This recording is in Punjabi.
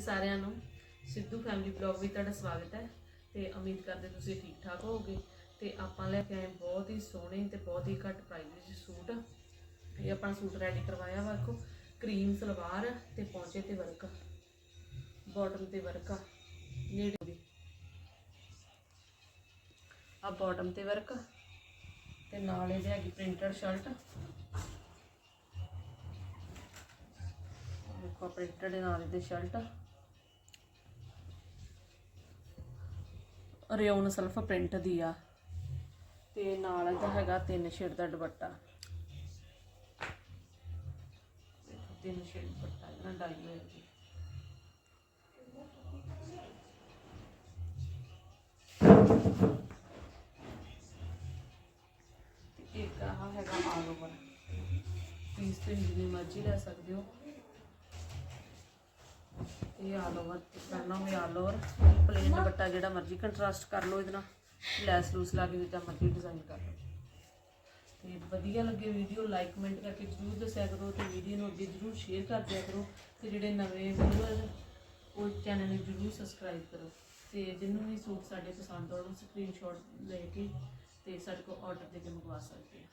ਸਾਰਿਆਂ ਨੂੰ। ਸਿੱਧੂ ਫੈਮਿਲੀ ਬਲੌਗ ਵਿੱਚ ਤੁਹਾਡਾ ਸਵਾਗਤ ਹੈ। ਤੇ ਉਮੀਦ ਕਰਦੇ ਤੁਸੀਂ ਠੀਕ ਠਾਕ ਹੋਵੋਗੇ। ਤੇ ਆਪਾਂ ਲੈ ਕੇ ਆਏ ਬਹੁਤ ਹੀ ਸੋਹਣੇ ਤੇ ਬਹੁਤ ਹੀ ਘੱਟ ਪ੍ਰਾਈਸ ਵਿੱਚ ਸੂਟ। ਇਹ ਆਪਾਂ ਸੂਟ ਰੈਡੀ ਕਰਵਾਇਆ ਵਾ ਕਰੀਮ ਸਲਵਾਰ ਤੇ ਪੌਂਚੇ ਤੇ ਵਰਕ। ਬਾਟਮ ਤੇ ਵਰਕ ਆ। ਨੇੜੇ ਆ ਬਾਟਮ ਤੇ ਵਰਕ। ਤੇ ਨਾਲ ਇਹਦੇ ਹੈਗੀ ਪ੍ਰਿੰਟਡ ਸ਼ਰਟ ਦੇਖੋ ਪ੍ਰਿੰਟਡ ਨਾਲ ਇਹਦੇ ਸ਼ਰਟ ਰਿਓਨ ਸਲਫ ਪ੍ਰਿੰਟ ਦੀ ਆ। ਤੇ ਨਾਲ ਇਹਦਾ ਹੈਗਾ ਤਿੰਨ ਸ਼ੇਡ ਦਾ ਦੁਪੱਟਾ। ਤਿੰਨ ਸ਼ੇਡ ਦੁਪੱਟਾ, ਇਹਨਾਂ ਡਾਈ ਹੋਇਆ ਜੀ। ਤੇ ਇੱਕ ਆਹ ਹੈਗਾ ਆਲ ਓਵਰ ਪੀਸ ਤੇ ਜਿੰਨੀ ਮਰਜ਼ੀ ਲੈ ਸਕਦੇ ਹੋ। ਇਹ ਆਲ ਓਵਰ ਕਰਨਾ ਵੀ ਆਲ ਓਵਰ ਪਲੇਨ ਦੁਪੱਟਾ ਜਿਹੜਾ ਮਰਜ਼ੀ ਕੰਟਰਾਸਟ ਕਰ ਲਓ ਇਹਦੇ ਨਾਲ। ਲੈਸ ਲੂਸ ਲਾ ਕੇ ਜਿੱਦਾਂ ਮਰਜ਼ੀ ਡਿਜ਼ਾਈਨ ਕਰ ਲਓ। ਤੇ ਵਧੀਆ ਲੱਗੇ ਵੀਡੀਓ ਲਾਈਕ ਕਮੈਂਟ ਕਰਕੇ ਜਰੂਰ ਦੱਸਿਆ ਕਰੋ ਤੇ ਵੀਡੀਓ ਨੂੰ ਅੱਗੇ ਜਰੂਰ ਸ਼ੇਅਰ ਕਰ ਦਿਆ ਕਰੋ ਤੇ ਜਿਹੜੇ ਨਵੇਂ ਵੀਡੀਓਜ਼ ਉਹ ਚੈਨਲ ਨੂੰ ਜਰੂਰ ਸਬਸਕ੍ਰਾਈਬ ਕਰੋ। ਤੇ ਜਿਹਨੂੰ ਵੀ ਸੂਟ ਸਾਡੇ ਪਸੰਦ ਆਉਣ ਸਕਰੀਨਸ਼ਾਟ ਲੈ ਕੇ ਤੇ ਸਾਡੇ ਕੋਲ ਆਰਡਰ ਦੇ ਕੇ ਮੰਗਵਾ ਸਕਦੇ ਆ।